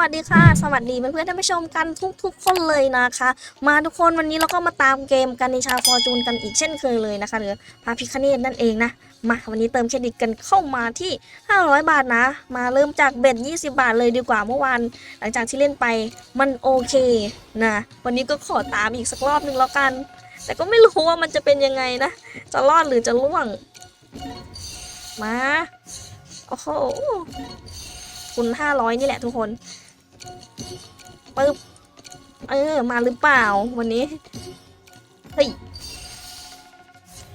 วัสดีค่ะ สวัสดีเพื่อนๆท่านผู้ชมกันทุกๆคนเลยนะคะ มาทุกคนวันนี้เราก็มาตามเกมกันในชาฟอร์จูนกันอีกเช่นเคยเลยนะคะหรือพาพิคเนตนั่นเองนะมาวันนี้เติมเครดิตกันเข้ามาที่ 500 บาทนะ มาเริ่มจากเบ็ด20 บาทเลยดีกว่าเมื่อวานหลังจากที่เล่นไปมันโอเคนะวันนี้ก็ขอตามอีกสักรอบหนึ่งแล้วกัน แต่ก็ไม่รู้ว่ามันจะเป็นยังไงนะ จะรอดหรือจะล่วง มาโอ้โหคุณ500 นี่แหละทุกคน ปึ๊บ เออ มาหรือเปล่าวันนี้ เฮ้ย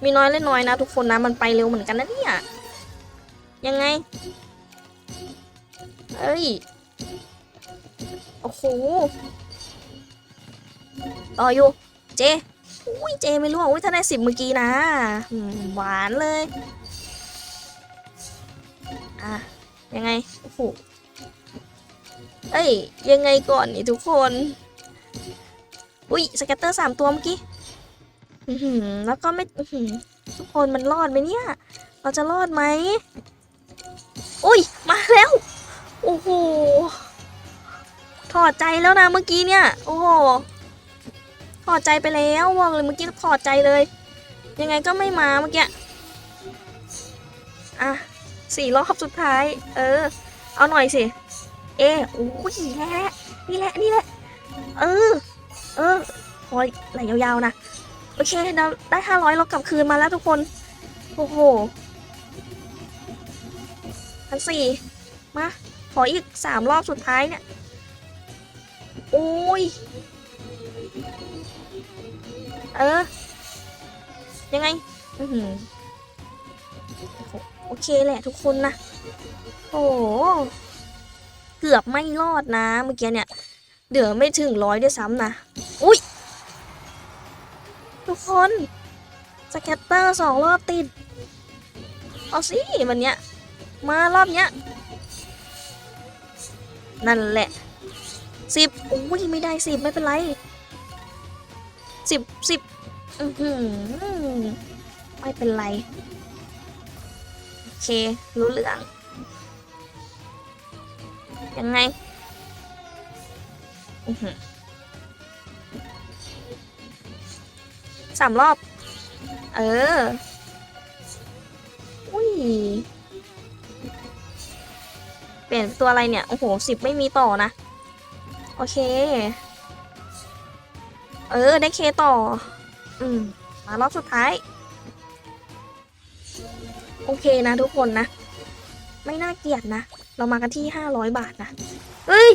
มีน้อยเล่นน้อยนะทุกคนนะ มันไปเร็วเหมือนกันนะเนี่ย ยังไง เอ้ย โอ้โหต่ออยู่ เจ อุ้ย เจไม่รู้อุ้ยถ้าได้สิบเมื่อกี้นะ หวานเลย อะ ยังไง โอ้โห เอ้ย ยังไงก่อนนี่ทุกคน อุ้ยสแกตเตอร์สามตัวเมื่อกี้แล้วก็ไม่ทุกคนมันรอดไหมเนี่ย เราจะรอดไหมอุ้ย มาแล้ว โอ้โห ถอดใจแล้วนะเมื่อกี้เนี่ย โอ้โห ถอดใจไปแล้วบอกเลยเมื่อกี้ถอดใจเลย ยังไงก็ไม่มาเมื่อกี้ อะสี่รอบสุดท้าย เออ เอาหน่อยสิ เอโอ้ยแหละนี่แหละนี่แหละเออ เออคอยไหลยาวๆนะโอเคเราได้ห้าร้อยเรากลับคืนมาแล้วทุกคน โอ้โหพันสี่มาขออีกสามรอบสุดท้ายเนี่ย โอ้ย เออ ยังไง อือหือโอเคแหละทุกคนนะ โอ้โห เกือบไม่รอดนะ เมื่อกี้เนี่ย เดี๋ยวไม่ถึงร้อยด้วยซ้ำนะ อุ้ยทุกคนสแกตเตอร์สองรอบติด เอาสิวันเนี้ย มารอบเนี้ย นั่นแหละสิบอุ้ยไม่ได้สิบไม่เป็นไรสิบสิบอือหือไม่เป็นไร โอเค รู้เรื่อง ยังไงสามรอบ เออ อุ้ย เปลี่ยนตัวอะไรเนี่ย โอ้โหสิบไม่มีต่อนะ โอเค เออ ได้เคต่อ อืม มารอบสุดท้าย โอเคนะทุกคนนะ ไม่น่าเกลียดนะ เรามากันที่500บาทนะ เฮ้ย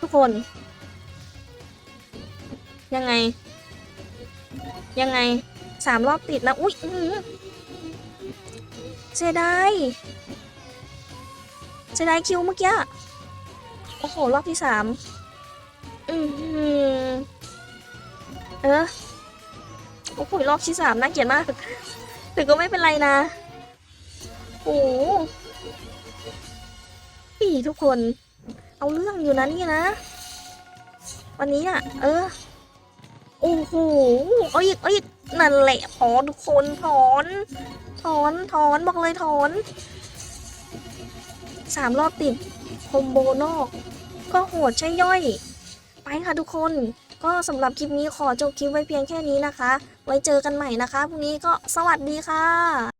ทุกคน ยังไง ยังไงสามรอบติดแล้ว อุ๊ยอื้อหือเสียดายเสียดายคิวเมื่อกี้ โอ้โห รอบที่สามอือหือเออ โอ้โหรอบที่สามน่าเกลียดมาก แต่ก็ไม่เป็นไรนะ โอ้พี่ทุกคน เอาเรื่องอยู่นะนี่นะ วันนี้อะเออ โอ้โหเอาอีกเอาอีกนั่นแหละพอทุกคนถอน ถอนถอนบอกเลยถอนสามรอบติดคอมโบนอก ก็โหดใช่ย่อย ไปค่ะทุกคนก็สำหรับคลิปนี้ขอจบคลิปไว้เพียงแค่นี้นะคะ ไว้เจอกันใหม่นะคะพรุ่งนี้ก็สวัสดีค่ะ